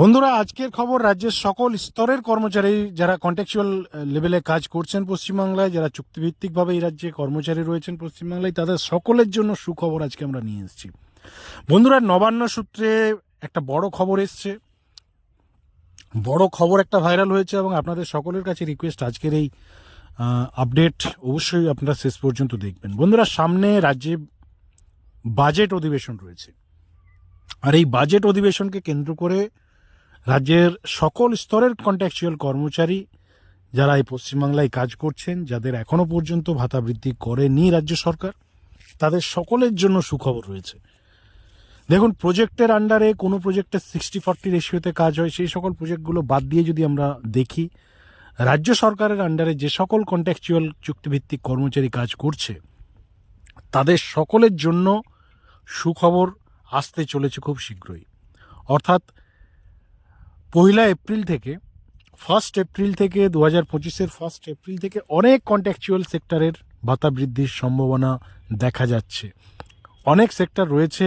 বন্ধুরা, আজকের খবর রাজ্যের সকল স্তরের কর্মচারী যারা কন্ট্রাকচুয়াল লেভেলে কাজ করছেন পশ্চিমবাংলায়, যারা চুক্তিভিত্তিকভাবে এই রাজ্যে কর্মচারী রয়েছেন পশ্চিমবাংলায়, তাদের সকলের জন্য সুখবর আজকে আমরা নিয়ে এসেছি। বন্ধুরা, নবান্ন সূত্রে একটা বড় খবর এসছে। বড় খবর একটা ভাইরাল হয়েছে এবং আপনাদের সকলের কাছে রিকোয়েস্ট আজকের এই আপডেট অবশ্যই আপনারা শেষ পর্যন্ত দেখবেন। বন্ধুরা, সামনে রাজ্যে বাজেট অধিবেশন রয়েছে। আর এই বাজেট অধিবেশনকে কেন্দ্র করে রাজ্যের সকল স্তরের কন্ট্রাকচুয়াল কর্মচারী যারা এই পশ্চিমবাংলায় কাজ করছেন, যাদের এখনও পর্যন্ত ভাতা বৃদ্ধি করেনি রাজ্য সরকার, তাদের সকলের জন্য সুখবর রয়েছে। দেখুন প্রজেক্টের আন্ডারে কোনো প্রজেক্টের সিক্সটি ফর্টি রেশিওতে কাজ হয়, সেই সকল প্রজেক্টগুলো বাদ দিয়ে যদি আমরা দেখি, রাজ্য সরকারের আন্ডারে যে সকল কন্ট্রাকচুয়াল চুক্তিভিত্তিক কর্মচারী কাজ করছে, তাদের সকলের জন্য সুখবর আসতে চলেছে খুব শীঘ্রই। অর্থাৎ পয়লা এপ্রিল থেকে ফার্স্ট এপ্রিল থেকে দু হাজার পঁচিশের ফার্স্ট এপ্রিল থেকে অনেক কন্ট্রাকচুয়াল সেক্টরের ভাতা বৃদ্ধির সম্ভাবনা দেখা যাচ্ছে। অনেক সেক্টর রয়েছে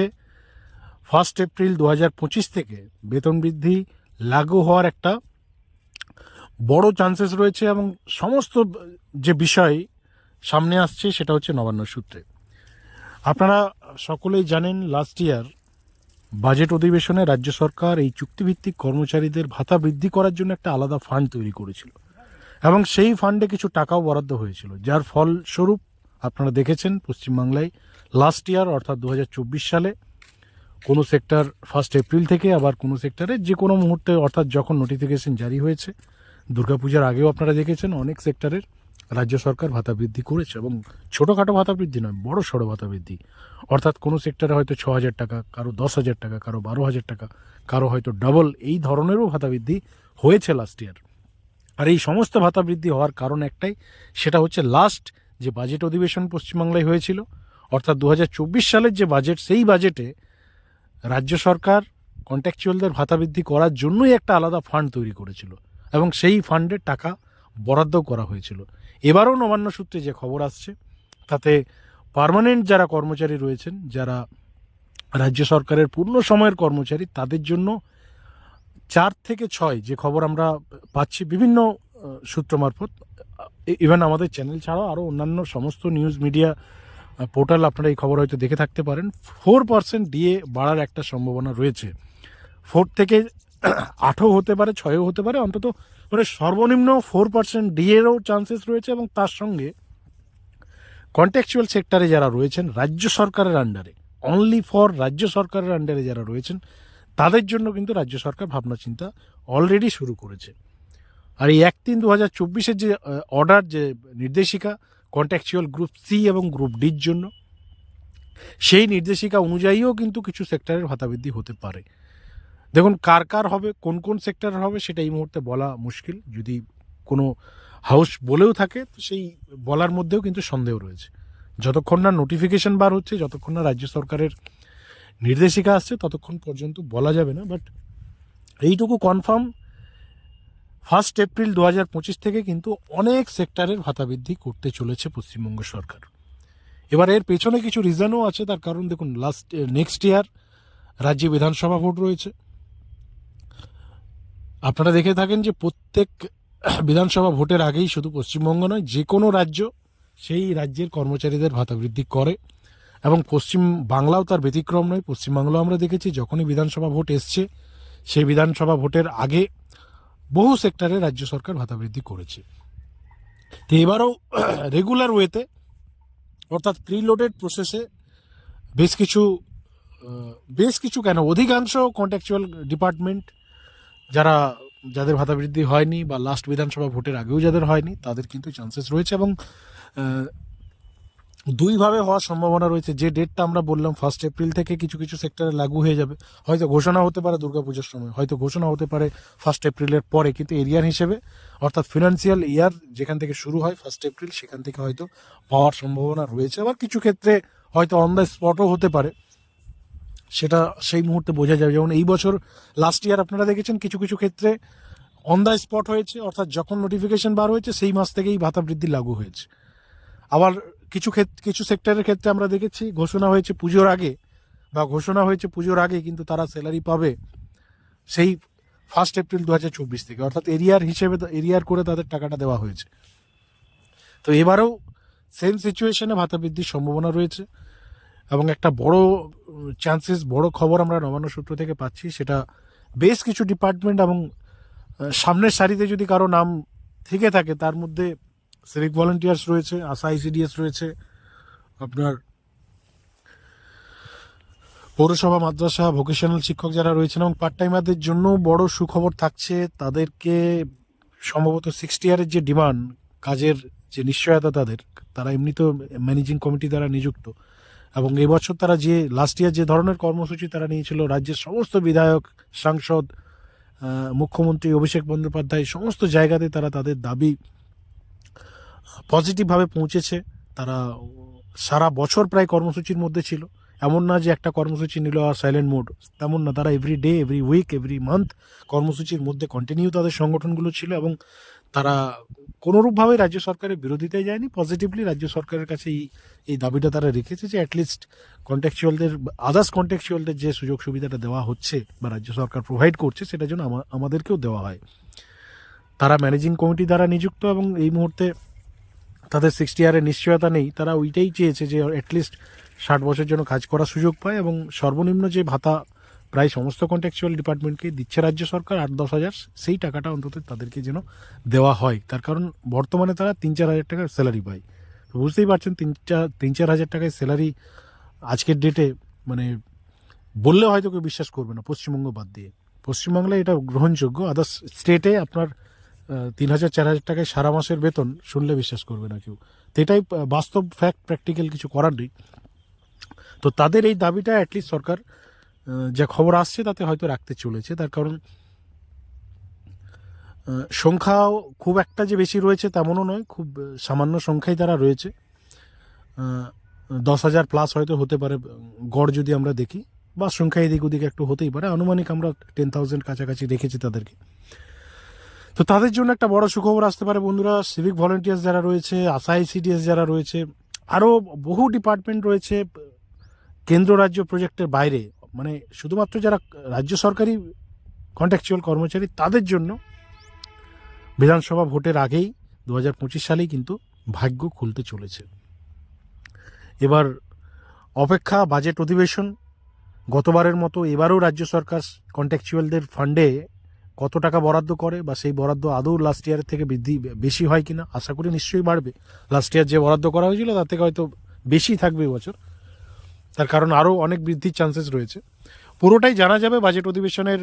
ফার্স্ট এপ্রিল দু হাজার পঁচিশ থেকে বেতন বৃদ্ধি লাগু হওয়ার একটা বড় চান্সেস রয়েছে এবং সমস্ত যে বিষয় সামনে আসছে সেটা হচ্ছে নবান্ন সূত্রে। আপনারা সকলেই জানেন লাস্ট ইয়ার বাজেট অধিবেশনে রাজ্য সরকার এই চুক্তিভিত্তিক কর্মচারীদের ভাতা বৃদ্ধি করার জন্য একটা আলাদা ফান্ড তৈরি করেছিল। এবং সেই ফান্ডে কিছু টাকাও বরাদ্দ হয়েছিল, যার ফলস্বরূপ আপনারা দেখেছেন পশ্চিমবাংলায় লাস্ট ইয়ার অর্থাৎ দু হাজার চব্বিশ সালে, কোনো সেক্টর ফার্স্ট এপ্রিল থেকে আবার কোনো সেক্টরে যে কোনো মুহূর্তে, অর্থাৎ যখন নোটিফিকেশন জারি হয়েছে, দুর্গাপূজার আগেও আপনারা দেখেছেন অনেক সেক্টরের রাজ্য সরকার ভাতা বৃদ্ধি করেছে এবং ছোটোখাটো ভাতা বৃদ্ধি নয়, বড় সড়ো ভাতা বৃদ্ধি। অর্থাৎ কোনো সেক্টরে হয়তো ছ হাজার টাকা, কারও দশ হাজার টাকা, কারও বারো হাজার টাকা, কারও হয়তো ডবল এই ধরনেরও ভাতা বৃদ্ধি হয়েছে লাস্ট ইয়ার আর এই সমস্ত ভাতা বৃদ্ধি হওয়ার কারণ একটাই, সেটা হচ্ছে লাস্ট যে বাজেট অধিবেশন পশ্চিমবাংলায় হয়েছিল, অর্থাৎ দু হাজার চব্বিশ সালের যে বাজেট সেই বাজেটে রাজ্য সরকার কন্ট্রাকচুয়ালদের ভাতা বৃদ্ধি করার জন্যই একটা আলাদা ফান্ড তৈরি করেছিল এবং সেই ফান্ডের টাকা বরাদ্দ করা হয়েছিল। এবারও নবান্ন সূত্রে যে খবর আসছে, তাতে পার্মানেন্ট যারা কর্মচারী রয়েছেন, যারা রাজ্য সরকারের পূর্ণ সময়ের কর্মচারী, তাদের জন্য চার থেকে ছয় যে খবর আমরা পাচ্ছি বিভিন্ন সূত্র মারফত ইভেন আমাদের চ্যানেল ছাড়াও আরও অন্যান্য সমস্ত নিউজ মিডিয়া পোর্টাল আপনারা এই খবর হয়তো দেখে থাকতে পারেন। ফোর পার্সেন্ট ডিএ বাড়ার একটা সম্ভাবনা রয়েছে। ফোর থেকে আটও হতে পারে, ছয়ও হতে পারে, অন্তত মানে সর্বনিম্ন ফোর পার্সেন্ট ডিএরও চান্সেস রয়েছে এবং তার সঙ্গে কন্ট্রাকচুয়াল সেক্টরে যারা রয়েছেন, রাজ্য সরকারের আন্ডারে অনলি ফর রাজ্য সরকারের আন্ডারে যারা রয়েছেন, তাদের জন্য কিন্তু রাজ্য সরকার ভাবনা চিন্তা অলরেডি শুরু করেছে। আর এই এক তিন দু হাজার চব্বিশের যে অর্ডার যে নির্দেশিকা কন্ট্রাকচুয়াল গ্রুপ সি এবং গ্রুপ ডির জন্য, সেই নির্দেশিকা অনুযায়ীও কিন্তু কিছু সেক্টরের ভাতাবৃদ্ধি হতে পারে। দেখুন, কার কার হবে, কোন কোন সেক্টরের হবে, সেটা এই মুহূর্তে বলা মুশকিল। যদি কোনো হাউস বলেও থাকে, তো সেই বলার মধ্যেও কিন্তু সন্দেহ রয়েছে। যতক্ষণ না নোটিফিকেশন বার হচ্ছে, যতক্ষণ না রাজ্য সরকারের নির্দেশিকা আসছে, ততক্ষণ পর্যন্ত বলা যাবে না। বাট এইটুকু কনফার্ম ফার্স্ট এপ্রিল দু হাজার পঁচিশ থেকে কিন্তু অনেক সেক্টরের ভাতা বৃদ্ধি করতে চলেছে পশ্চিমবঙ্গ সরকার। এবার এর পেছনে কিছু রিজনও আছে। তার কারণ দেখুন লাস্ট নেক্সট ইয়ার রাজ্যে বিধানসভা ভোট রয়েছে। আপনারা দেখে থাকেন যে প্রত্যেক বিধানসভা ভোটের আগেই শুধু পশ্চিমবঙ্গ নয়, যে কোনো রাজ্য সেই রাজ্যের কর্মচারীদের ভাতা বৃদ্ধি করে। এবং পশ্চিম বাংলাও তার ব্যতিক্রম নয়, পশ্চিমবাংলাও আমরা দেখেছি যখনই বিধানসভা ভোট এসছে, সেই বিধানসভা ভোটের আগে বহু সেক্টরে রাজ্য সরকার ভাতা বৃদ্ধি করেছে। তো এবারও রেগুলার ওয়েতে, অর্থাৎ প্রিলোডেড প্রসেসে বেশ কিছু বেশ কিছু কেন, অধিকাংশ কন্ট্রাকচুয়াল ডিপার্টমেন্ট যারা, যাদের ভাতা বৃদ্ধি হয়নি বা লাস্ট বিধানসভা ভোটের আগেও যাদের হয়নি, তাদের কিন্তু চান্সেস রয়েছে এবং দুইভাবে হওয়ার সম্ভাবনা রয়েছে। যে ডেটটা আমরা বললাম ফার্স্ট এপ্রিল থেকে কিছু কিছু সেক্টরে লাগু হয়ে যাবে। হয়তো ঘোষণা হতে পারে দুর্গাপুজোর সময়, হয়তো ঘোষণা হতে পারে ফার্স্ট এপ্রিলের পরে, কিন্তু এরিয়ার হিসেবে, অর্থাৎ ফিনান্সিয়াল ইয়ার যেখান থেকে শুরু হয় ফার্স্ট এপ্রিল সেখান থেকে হয়তো পাওয়ার সম্ভাবনা রয়েছে। আবার কিছু ক্ষেত্রে হয়তো অন দ্য স্পটও হতে পারে। সেটা সেই মুহূর্তে বোঝা যাবে যেমন এই বছর লাস্ট ইয়ার আপনারা দেখেছেন কিছু কিছু ক্ষেত্রে অন দ্য স্পট হয়েছে, অর্থাৎ যখন নোটিফিকেশন বার হয়েছে, সেই মাস থেকেই ভাতা বৃদ্ধি লাগু হয়েছে। আবার কিছু ক্ষেত্রে কিছু সেক্টরের ক্ষেত্রে আমরা দেখেছি, ঘোষণা হয়েছে পুজোর আগে, বা ঘোষণা হয়েছে পুজোর আগে কিন্তু তারা স্যালারি পাবে সেই ফার্স্ট এপ্রিল দু হাজার চব্বিশ থেকে। অর্থাৎ এরিয়ার হিসেবে, এরিয়ার করে তাদের টাকাটা দেওয়া হয়েছে। তো এবারেও সেম সিচুয়েশনে ভাতা বৃদ্ধির সম্ভাবনা রয়েছে। এবং একটা বড় চান্সেস বড় খবর আমরা নবান্ন সূত্র থেকে পাচ্ছি, সেটা বেশ কিছু ডিপার্টমেন্ট এবং সামনের সারিতে যদি কারও নাম থেকে থাকে, তার মধ্যে সিভিক ভলেন্টিয়ার্স রয়েছে, আশা আইসিডিএস রয়েছে, আপনার পৌরসভা, মাদ্রাসা ভোকেশনাল শিক্ষক যারা রয়েছেন এবং পার্ট টাইমারদের জন্য বড় সুখবর থাকছে, তাদেরকে সম্ভবত সিক্সটি ইয়ারের যে ডিমান্ড কাজের যে নিশ্চয়তা তাদের, তারা এমনিতেও ম্যানেজিং কমিটি দ্বারা নিযুক্ত। এবং এবছর তারা যে লাস্ট ইয়ার যে ধরনের কর্মসূচি তারা নিয়েছিল, রাজ্যের সমস্ত বিধায়ক, সাংসদ মুখ্যমন্ত্রী অভিষেক বন্দ্যোপাধ্যায়, সমস্ত জায়গাতে তারা তাদের দাবি পজিটিভভাবে পৌঁছেছে। তারা সারা বছর প্রায় কর্মসূচির মধ্যে ছিল। এমন না যে একটা কর্মসূচি নিল আর সাইলেন্ট মোড তেমন না, তারা every day every week every month কর্মসূচির মধ্যে কন্টিনিউ তাদের সংগঠনগুলো ছিল এবং তারা কোনোরূপভাবে রাজ্য সরকারের বিরোধিতায় যায়নি পজিটিভলি রাজ্য সরকারের কাছে এই এই দাবিটা তারা রেখেছে যে অ্যাটলিস্ট কন্ট্যাকচুয়ালদের আদার্স কন্ট্যাকচুয়ালদের যে সুযোগ সুবিধাটা দেওয়া হচ্ছে বা রাজ্য সরকার প্রোভাইড করছে, সেটা আমা- আমাদেরকেও দেওয়া হয়। তারা ম্যানেজিং কমিটি দ্বারা নিযুক্ত এবং এই মুহূর্তে তাদের সিক্সটি ইয়ারের নিশ্চয়তা নেই, তারা ওইটাই চেয়েছে যে অ্যাটলিস্ট ষাট বছর জন্য কাজ করার সুযোগ পায় এবং সর্বনিম্ন যে ভাতা প্রায় সমস্ত কন্ট্রাকচুয়াল ডিপার্টমেন্টকে দিচ্ছে রাজ্য সরকার, আট দশ হাজার, সেই টাকাটা অন্তত তাদেরকে যেন দেওয়া হয়। তার কারণ বর্তমানে তারা তিন চার হাজার টাকার স্যালারি পায়। বুঝতেই পারছেন, তিন চার তিন চার হাজার টাকায় স্যালারি আজকের ডেটে মানে বললে হয়তো কেউ বিশ্বাস করবে না, পশ্চিমবঙ্গ বাদ দিয়ে। পশ্চিমবাংলায় এটা গ্রহণযোগ্য আদার্স স্টেটে আপনার তিন হাজার, চার হাজার টাকায় সারা মাসের বেতন শুনলে বিশ্বাস করবে না কেউ। তো এটাই বাস্তব ফ্যাক্ট প্র্যাকটিক্যাল কিছু করার নেই। তো তাদের এই দাবিটা অ্যাটলিস্ট সরকার যা খবর আসছে তাতে হয়তো রাখতে চলেছে। তার কারণ সংখ্যাও খুব একটা যে বেশি রয়েছে তেমনও নয়, খুব সামান্য সংখ্যাই তারা রয়েছে। দশ হাজার প্লাস হয়তো হতে পারে, গড় যদি আমরা দেখি, বা সংখ্যা এদিক ওদিক একটু হতেই পারে। আনুমানিক আমরা টেন থাউজেন্ড কাছাকাছি রেখেছি তাদেরকে। তো তাদের জন্য একটা বড় সুখবর আসতে পারে বন্ধুরা। সিভিক ভলেন্টিয়ার্স যারা রয়েছে আশা আইসিডিএস যারা রয়েছে, আরও বহু ডিপার্টমেন্ট রয়েছে, কেন্দ্র রাজ্য প্রজেক্টের বাইরে। মানে শুধুমাত্র যারা রাজ্য সরকারি কন্ট্রাকচুয়াল কর্মচারী, তাদের জন্য বিধানসভা ভোটের আগেই দু হাজার পঁচিশ সালেই কিন্তু ভাগ্য খুলতে চলেছে। এবার অপেক্ষা বাজেট অধিবেশন, গতবারের মতো এবারও রাজ্য সরকার কন্ট্রাকচুয়ালদের ফান্ডে কত টাকা বরাদ্দ করে বা সেই বরাদ্দ আদৌ লাস্ট ইয়ারের থেকে বৃদ্ধি, বেশি হয় কিনা, আশা করি নিশ্চয়ই বাড়বে। লাস্ট ইয়ার যে বরাদ্দ করা হয়েছিল, তার থেকে হয়তো বেশি থাকবে এবছর তার কারণ আরও অনেক বৃদ্ধির চান্সেস রয়েছে। পুরোটাই জানা যাবে বাজেট অধিবেশনের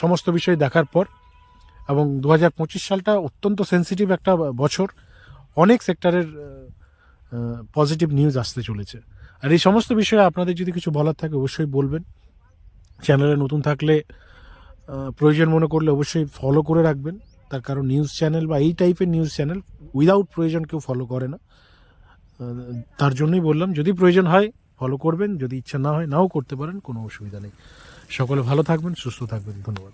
সমস্ত বিষয় দেখার পর এবং দু হাজার পঁচিশ সালটা অত্যন্ত সেন্সিটিভ একটা বছর। অনেক সেক্টরের পজিটিভ নিউজ আসতে চলেছে। আর এই সমস্ত বিষয়ে আপনাদের যদি কিছু বলার থাকে অবশ্যই বলবেন। চ্যানেলে নতুন থাকলে প্রয়োজন মনে করলে অবশ্যই ফলো করে রাখবেন। তার কারণ নিউজ চ্যানেল বা এই টাইপের নিউজ চ্যানেল উইদাউট প্রয়োজন কেউ ফলো করে না। তার জন্যই বললাম, যদি প্রয়োজন হয় ফলো করবেন, যদি ইচ্ছা না হয়, নাও করতে পারেন, কোনো অসুবিধা নেই। সকলে ভালো থাকবেন, সুস্থ থাকবেন, ধন্যবাদ।